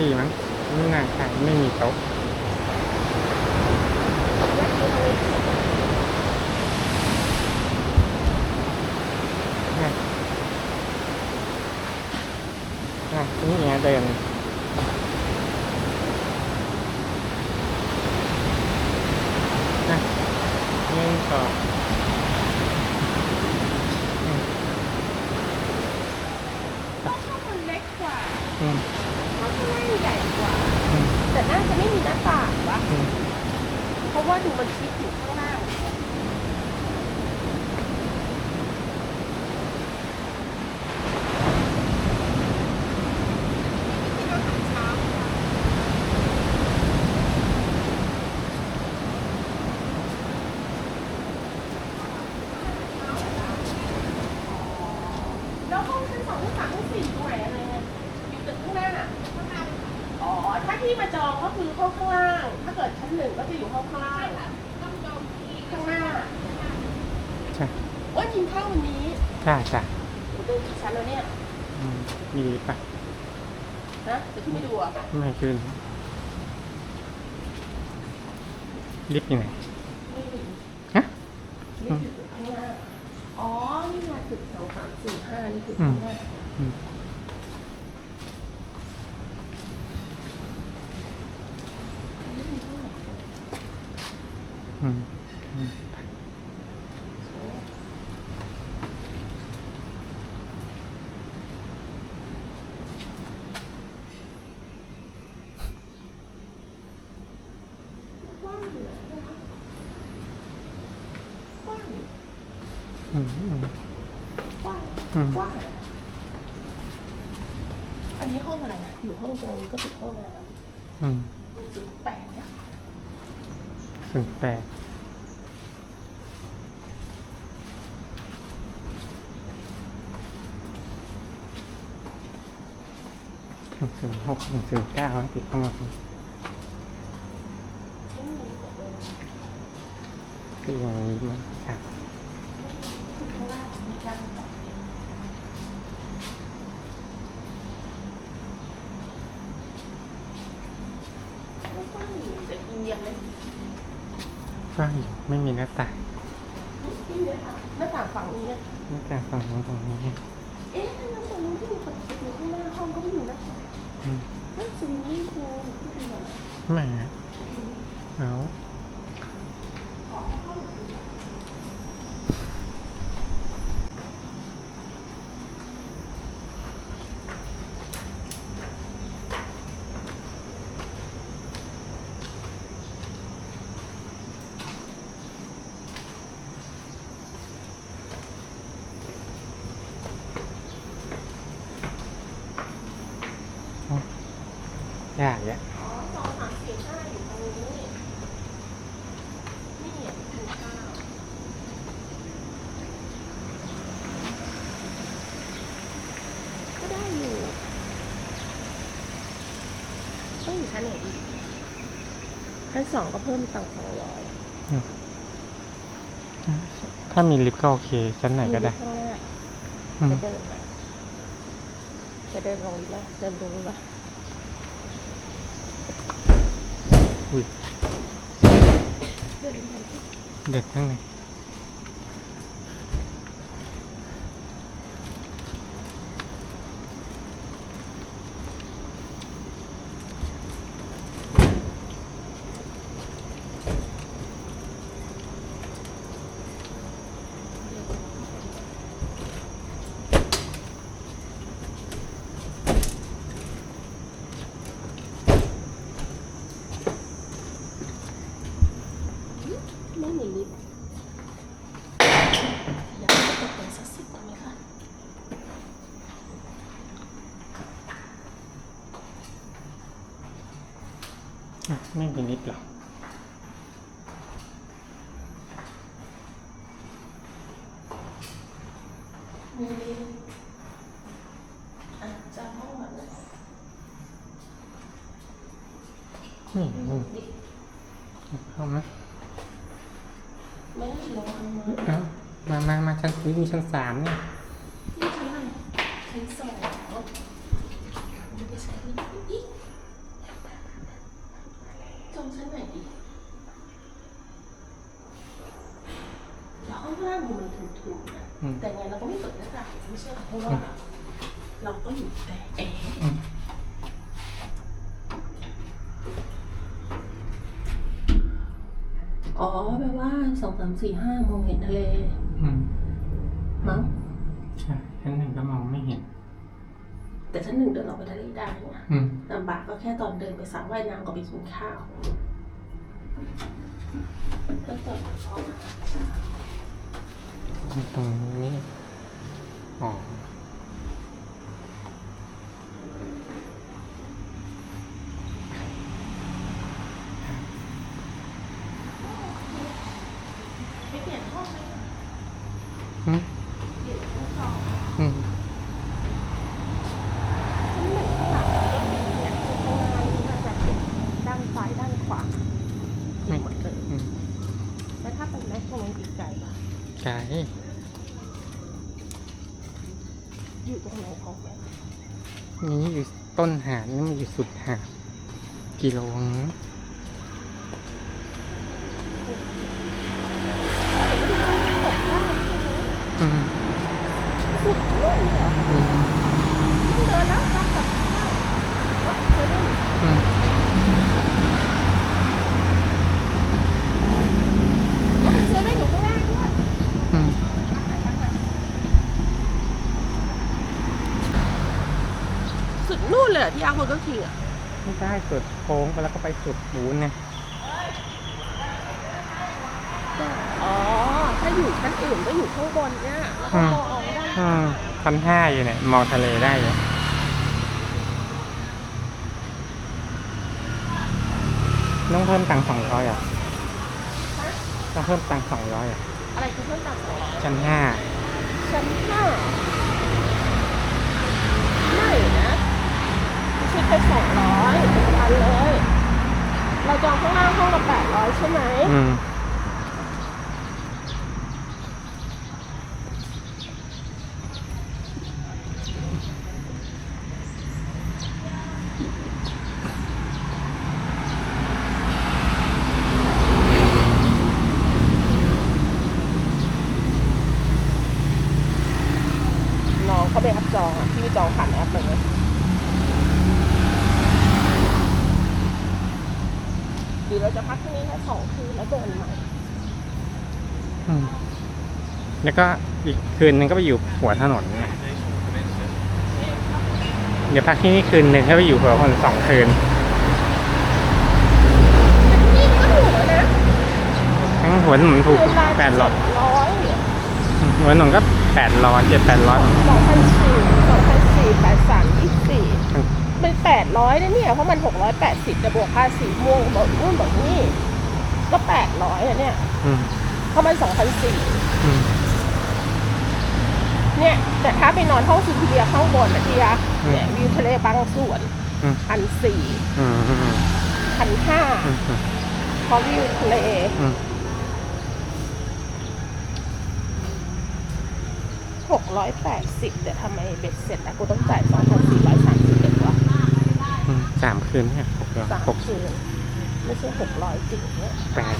ที่มั้งไม่น่าใช่ไม่มีโต๊ะน่ะนี่ไงเดินนะหนึ่งสองอืม ต้องชอบมันเล็กกว่า อืม เพราะข้างล่างใหญ่กว่า อืม แต่น่าจะไม่มีหน้าต่างวะ อืม เพราะว่าดูมันชิดอยู่ข้างล่าง แล้วห้องชั้นสองชั้นสามชั้นสี่ตรงไหนอะไรเนี่ยอยู่ตึกข้างหน้าน่ะอ๋อ ถ้าที่มาจองก็คือห้องข้างล่าง ถ้าเกิดชั้นหนึ่งก็จะอยู่ห้องข้างล่างต้องจองที่ข้างหน้าใช่ว่ากินข้าววันนี้ใช่ใช่โอ้เดินกี่ชั้นแล้วเนี่ยอืมมีปะนะจะขึ้นไปดูอะไม่ขึ้นลิฟต์อยู่ไหนไม่มีฮะนี่คือตึกข้างหน้าอ๋อ นี่ไงตึกสองสามสี่ห้านี่คือข้างหน้า อืมอืมอืม กว้างอยู่นะคะกว้างอยู่ อืมอืม กว้างกว้างอันนี้ห้องอะไรนะอยู่ห้องตรงนี้ก็เป็นห้องอะไรนะอืมจุดแปดเนี่ยถึงแปดหนึ่งถึงหกหนึ่งถึงเก้าติดเข้ามาคืออย่างนี้มันครับ ข้างล่างมีการแบบก็กว้างอยู่แต่เอียงเลย ก็อยู่ไม่มีหน้าต่างนี่เลยค่ะหน้าต่างฝั่งนี้เนี่ยหน้าต่างฝั่งนู้นตรงนี้ เอ๊ะถ้าน้ำฝั่งนู้นที่มีประตูอยู่ข้างหน้าห้องก็ไม่อยู่หน้าต่าง อืม นั่นสวิมมิ่งพูลที่เป็นแบบ ไม่อะเอา ยากอะอ๋อสองสามสี่ห้าอยู่ตรงนี้นี่เนี่ยกินข้าวก็ได้อยู่ต้องอยู่ชั้นไหนดีชั้นสองก็เพิ่มตังค์สองร้อยถ้ามีลิฟต์ก็โอเค ชั้นไหนก็ได้ข้างหน้าอืมจะเดินไหมจะเดินลงอีกไหมเดินลงอีกไหม อุ้ยเดินไป เด็กข้างใน ไม่มีลิฟต์อยากให้เปิดสักสิบได้ไหมคะ อะ ไม่มีลิฟต์หรอกมีลิฟต์อะจะห้องแบบไหนนี่อืมลิฟต์เข้ามาไม่ได้ลงทางมาเอ้ามามามาชั้นนี้มีชั้นสามเนี่ย ที่ชั้นอะไรชั้นสองไม่ได้ใช้ลิฟต์อีก องชั้นไหนดีเดี๋ยวห้องล่างมันถูกๆนะ อืม แต่ไงเราก็ไม่เปิดหน้าต่างไม่ใช่หรอเพราะว่าเราก็อยู่แต่แอร์ อืม อ๋อแปลว่าสองสามสี่ห้ามองเห็นทะเลอืมมั้งใช่ชั้นหนึ่งก็มองไม่เห็น แต่ชั้นหนึ่งเดินออกไปทะเลได้ไงอืมลำบากก็แค่ตอนเดินไปสระว่ายน้ำกับไปกินข้าวก็ตอนออกมาตรงนี้อ๋อ ไปเปลี่ยนห้องไหม อืม เปลี่ยนห้องสอง อืม ชั้นหนึ่งข้างหลังก็มีเนี่ยข้างหน้านี่น่าจะเป็นด้านซ้ายด้านขวามีหมดเลย อืม แล้วถ้าเป็นแม็กซ์ตรงนี้อีกไกลปะ ไกล อยู่ตรงไหนของแกนี่อยู่ต้นหาดนี่มันอยู่สุดหาดกิโลนึงอืม สุดเลยเหรอ อืม เดินแล้วตั้งแต่ข้าวเคยได้ อืม เจอได้อยู่ข้างล่างด้วย อืม สุด นู่นเลยเหรอที่อาร์เบอร์เกอร์คิงอะไม่ได้สุดโค้งไปแล้วก็ไปสุดบูนไงอ๋อ ถ้าอยู่ชั้นอื่นก็อยู่ข้างบนเนี่ยแล้วก็มองออกได้อืมพันห้าอยู่เนี่ยมองทะเลได้อยู่ต้องเพิ่มตังค์สองร้อยอะต้องเพิ่มตังค์สองร้อยอะอะไรคือเพื่อนต่างของชั้นห้าชั้นห้าไม่นะไม่ใช่ แค่สองร้อยพันเลย เราจองข้างล่างห้องละแปดร้อยใช่ไหมอืม น้องเขาไปแอปจองอะพี่ไปจองผ่านแอปเลยนะหรือเราจะพักที่นี่แค่สองคืนแล้วเดินใหม่ อืม แล้วก็อีกคืนนึงก็ไปอยู่หัวถนนไงเดี๋ยวพักที่นี่คืนหนึ่งก็ไปอยู่หัวถนนสองคืนนี่ก็ถูกแล้วนะทั้งหัวถนนถูกคืนละแปดร้อยร้อยหัวถนนก็แปดร้อยเจ็ดแปดร้อยสองพันสี่สองพันสี่แปดสามยี่สิบสี่เป็นแปดร้อยนะเนี่ยเพราะมันหกร้อยแปดสิบจะบวกภาษีม่วงบอกนู่นบอกนี่ก็แปดร้อยอะเนี่ยอืมเพราะมันสองพันสี่อืม เนี่ย แต่ถ้าไปนอนห้องซูเปอร์ข้างบนนะที่ยะเนี่ยวิวทะเลบางส่วนอืม พันสี่อืมอืมพันห้าอืมอืมเพราะวิวทะเลอืมหกร้อยแปดสิบแต่ทำไมเบ็ดเสร็จแล้วกูต้องจ่ายสองพันสี่ร้อยสามสิบเอ็ดวะอืมสามคืนเนี่ยหกร้อยสามหกคืนไม่ใช่หกร้อยจริงเนี่ยแปด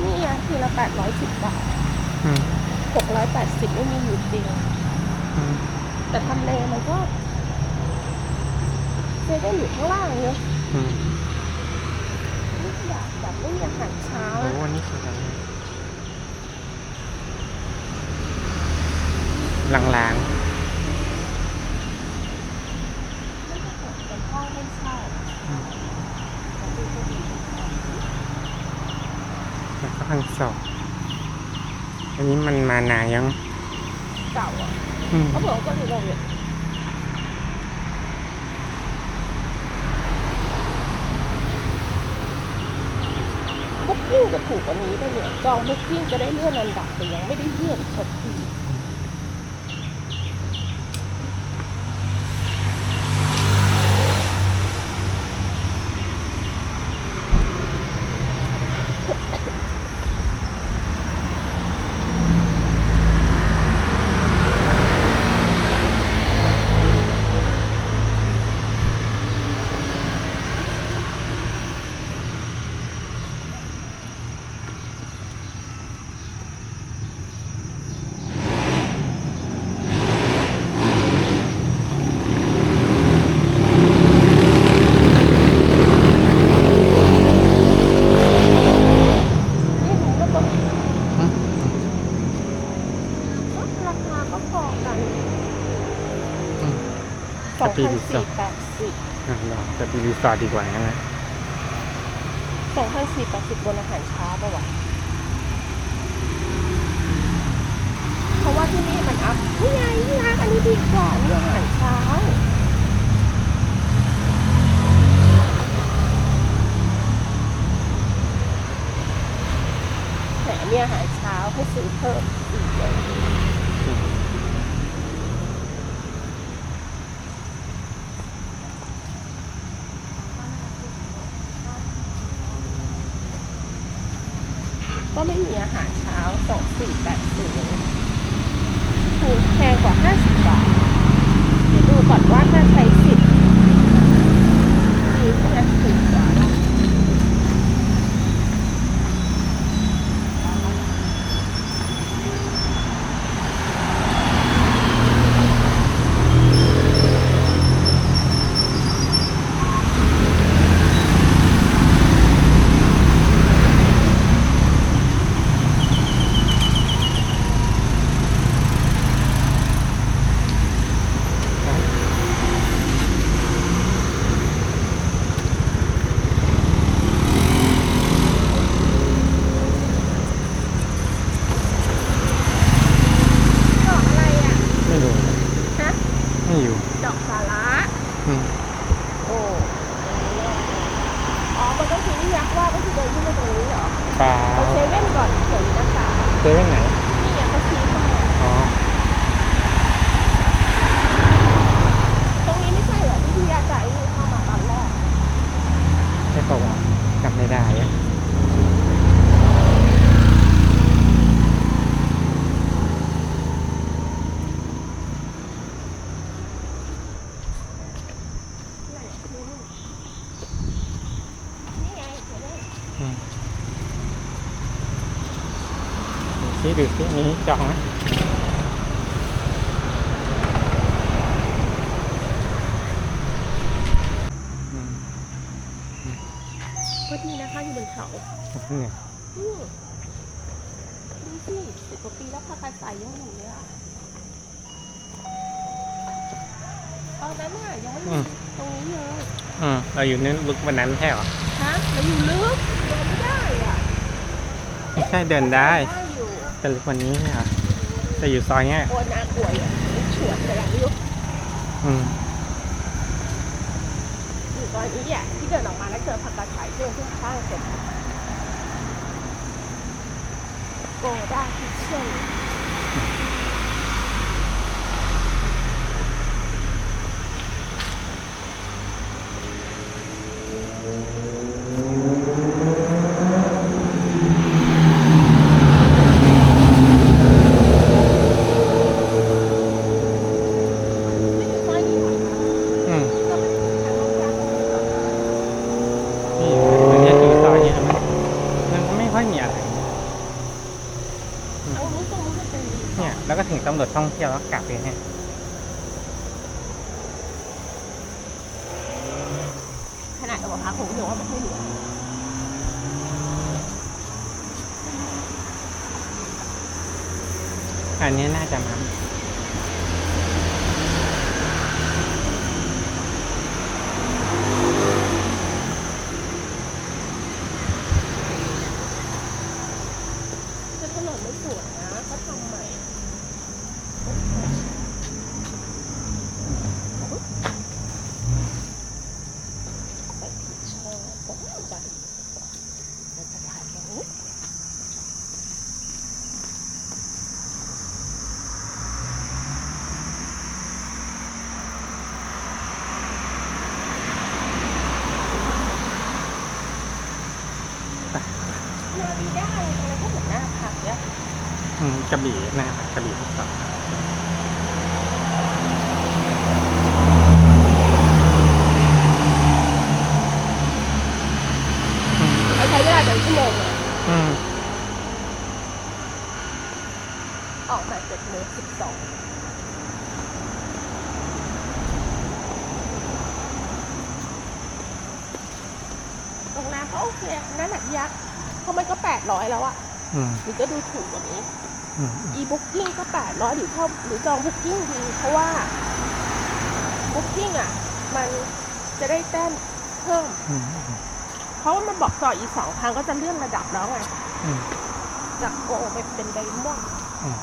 นี่ไงคืนละแปดร้อยสิบบาท อืม หกร้อยแปดสิบไม่มีอยู่จริง อืม แต่ทำเลมันก็เซเว่นอยู่ข้างล่างเนอะ อืม ไม่อยากแบบไม่มีอาหารเช้า โอ้ อะ วันนี้คืออะไรลาง เป็นห้องให้เช่า ๆอืมแล้วก็พันสองอั นนี้มันมานานยังเก่าอะอืมเขาบอกว่าก็รีโนเวทบุ๊กกิ้งจะถูกกว่านี้ได้เนี่ยจองบุ๊กกิ้งจะได้เลื่อนอันดับแต่ยังไม่ได้เลื่อนสักที สอง ปีพันรีสอสี่ร์ทแปดสิบอะลองจะปีรีสอร์ทดีกว่างั้นนะสองพันสี่แปดสิบบนอาหารเช้าป่ะวะเพราะว่าที่นี่มันอัพนี่ไงนี่ร้านอันนี้ดีกว่านี่อาหารเช้าแต่มีอาหารเช้าให้ซื้อเพิ่มอีกเลย อืม ก็ไม่มีอาหารเช้าส องสี่แปดศูนย์ถูกแพงกว่าห้าสิบบาท เดี๋ยวดูก่อนว่าถ้าใช้สิทธิ์มีแค่ถูกกว่าเนอะดอกอะไรอะ ไม่รู้ ฮะ ไม่อยู่ ดอกสาระ อืม โอ้อ๋อ มันก็คือที่ยักษ์ว่าก็คือเดินขึ้นมาตรงนี้เหรอ ปลา ไปเซเว่นก่อนเดี๋ยวนี้นะคะ เจอเรื่องไหน นี่ยังก็ชี้เข้ามา อ๋อ ตรงนี้ไม่ใช่เหรอที่พี่ยาจ่ายนี่เข้ามาตอนแรก ใช่ปะวะจำไม่ได้อะไหนนี่ไงเซเว่นอืมดูสิดูสิมีจองไหมอืม ก็ดีนะคะอยู่บนเขา เนี่ยอืมดูสิสิบกว่าปีแล้วพาคาสายยังอยู่เลยอะตอนนั้นน่ะยังไม่มีตรงนี้เลยอืมเราอยู่นั้นลึกวันนั้นใช่เหรอฮะเราอยู่ลึกเดินไม่ได้อะไม่ใช่เดินได้ ได้อยู่แต่ลึกวันนี้เนี่ยเหรอแต่อยู่ซอยเนี้ยโอ้นากลัวอะฉวดแต่ละยุคอืมอยู่ตอนนี้อะที่เดินออกมาแล้วเจอผักกาดขายเพื่อนข้างๆเสร็จ โกด้าคิเช่น ซอยนี้หว่า อืม ก็เป็นทางลงยากเลยเหรอ นี่มันเนี่ยอยู่ซอยเนี้ยมันมันก็ไม่ค่อยมีอะไร เอารู้ตรงนี้ก็เป็น เนี่ย แล้วก็ถึง ตำรวจท่องเที่ยวแล้วกลับเลยเนี่ยขนาดเอาพักผมยังว่ามันไม่เหลืออันนี้น่าจะมา คือถนนไม่สวยนะเขาทำใหม่ไปผิดช่องผมจะเราจะถ่ายตรงนี้ นาดีได้อะไรก็เหมือนหน้าพักเนี่ย อืม กระบี่นะครับกระบี่ที่สองอืมเราใช้เวลาเป็นชั่วโมงเลยอืมออกมาเจ็ดโมงสิบสองโรงแรมก็โอเคนั่นแหละยักษ์เพราะมันก็แปดร้อยแล้วอะอืม หรือก็ดูถูกกว่านี้ อืม e booking ก็แปดร้อยหรือเข้าหรือจอง booking ดีเพราะว่าบุ๊กิ้งอะ มันจะได้แต้มเพิ่มอืมเพราะว่ามันบอกต่ออีกสองครั้งก็จะเลื่อนระดับแล้วไงอืมจากโกไปเป็นไดมอนด์อืม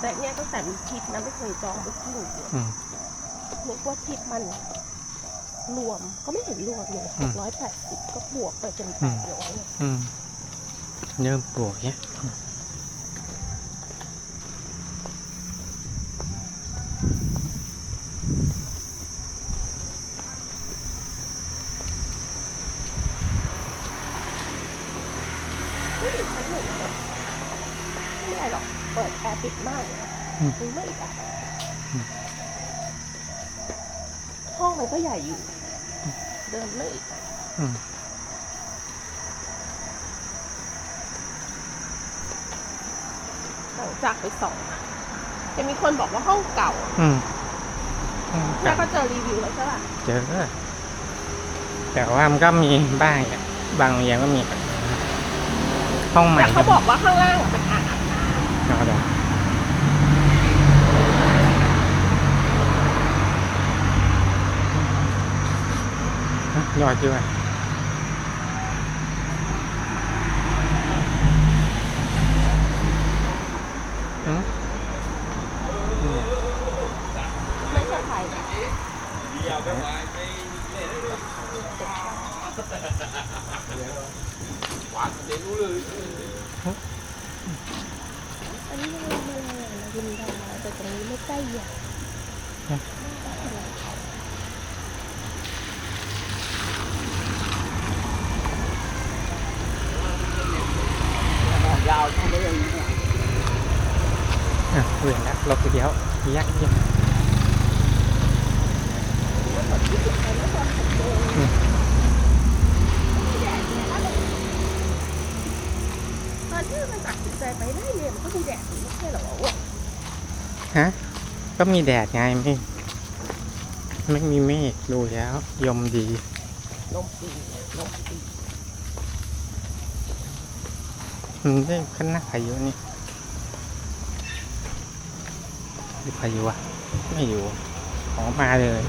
แต่เนี่ยตั้งแต่มีทริปนะไม่เคยจองบุ๊กิ้งเลยอืมนึกว่าทริปมันรวมก็ไม่เห็นรวมเลยอืมร้อยแปดสิบก็บวกไปจนแปอืมดร้อยเนี่ยอืมเริ่มปวกเนี่ย ไม่ถึงชั้นหนึ่งนะไม่ได้หรอก เปิดแอร์ปิดมากเลยนะมันไม่อะห้องมันก็ใหญ่อยู่ เดินไม่อีกอะ อืม หลังจากไปส่องอะจะมี คนบอกว่าห้องเก่าอืมอืมแม่ก็เจอรีวิวแล้วใช่ป่ะเจอแต่ว่ามันก็มีบ้างอะบางโรงเรียนก็มีแบบห้องใหม่แต่เขาบอกว่าข้างล่างอะเป็นอ่างอาบน้เอาเดี๋ยวฮะยอดด้วยอืมอืมำไม่ใช่ไทย อันนี้มันอะไรนะยินดาแต่ตรงนี้ไม่ใกล้ใหญ่ อะเวียนแล้วลบทีเดียวยักยัก อืม ตอนที่มันตัดสินใจไปได้เรียนมันก็มีแดดอยู่ ไม่ใช่หรอวะฮะ ก็มีแดดไงไม่ไม่มีเมฆดูแล้ว ยมดีลมปีลมปีมันได้ขึ้นหน้าพายุนี่หรือพายุอะไม่อยู่ออกมาเลย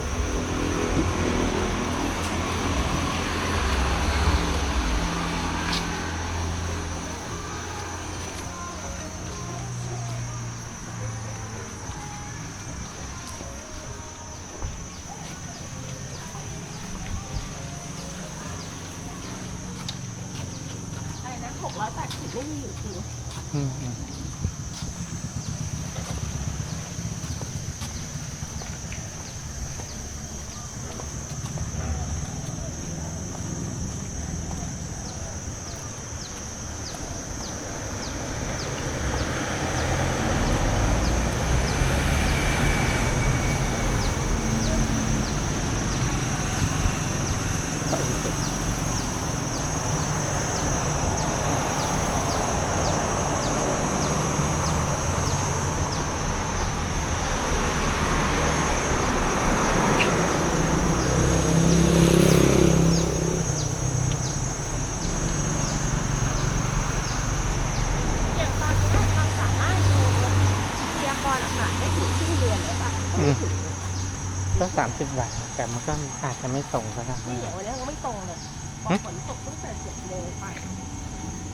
สิบบาท แต่มันก็อาจจะไม่ส่งก็ได้ไม่เนี่ยวันนี้ก็ไม่ตรงเลยบอฝนตกตั้งแต่เจ็ดโมงไป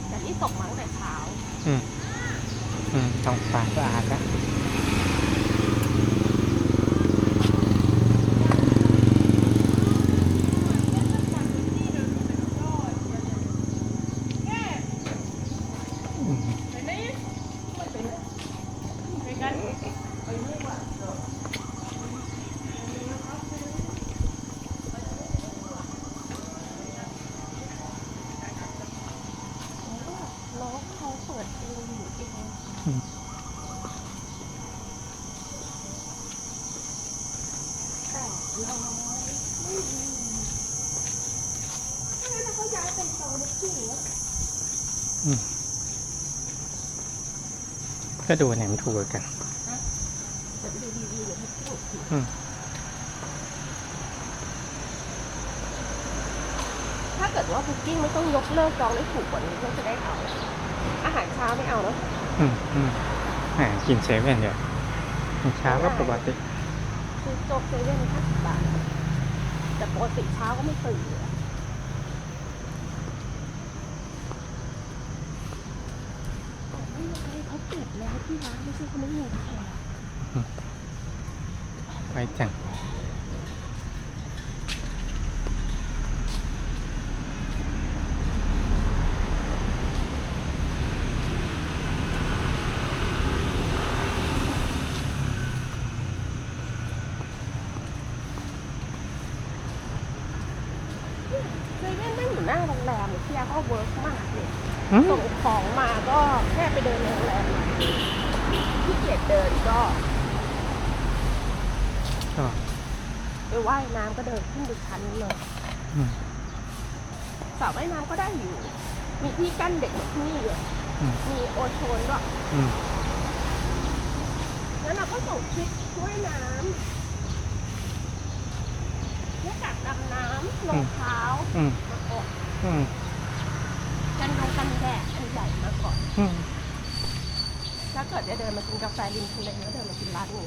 แต่นี่ตกมาตั้งแต่เช้า อืม อืมต้องฝาก็อาจจะ ก็ดูอันไหนมันถูกกว่ากันจะดูดีๆหรือไม่ถูกอืมถ้าเกิดว่าคุกกิ้งไม่ต้องยกเลิกจองได้ถูกกว่านี้ก็จะได้เอา อาหารเช้าไม่เอาแล้วอืมอืมอ่ากินเซเว่นเดี๋ยวเช้าก็ปกติซื้อโจ๊กเซเว่นห้าสิบบาทแต่ปกติเช้าก็ไม่ตื่นเลยอะแต่ไม่ เก็บแล้วที่ร้านไม่ใช่เขาไม่มีแขก ไว้จัง เซเว่นนั่งอยู่หน้าโรงแรมเลยที่เขาเวิร์กมากเลย อืม ส่งของมาก็แค่ไปเดินในโรงแรมที่เกียจเดินก็ ก็ ไป ว่ายน้ำก็เดินขึ้นไปชั้นนี้เลยอืม สระว่ายน้ำก็ได้อยู่ มีที่กั้นเด็กแบบที่นี่เลยอืม มีโอโซนด้วย อืมแล้วเราก็ส่งชุดว่ายน้ำหน้ากากดำน้ำรองเท้าอืมมาก่อนอืมกันดงกันแดดอันใหญ่มาก่อนอืมถ้าเกิดจะเดินมากินกาแฟริมทะเลแล้วเดินมากินร้านนี้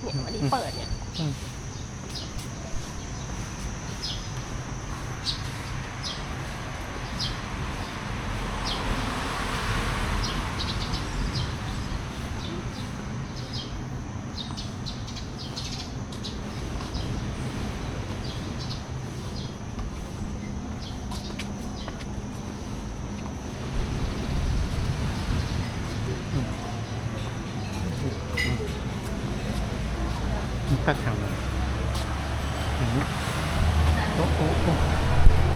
เนี่ยวันนี้เปิดเนี่ย อืม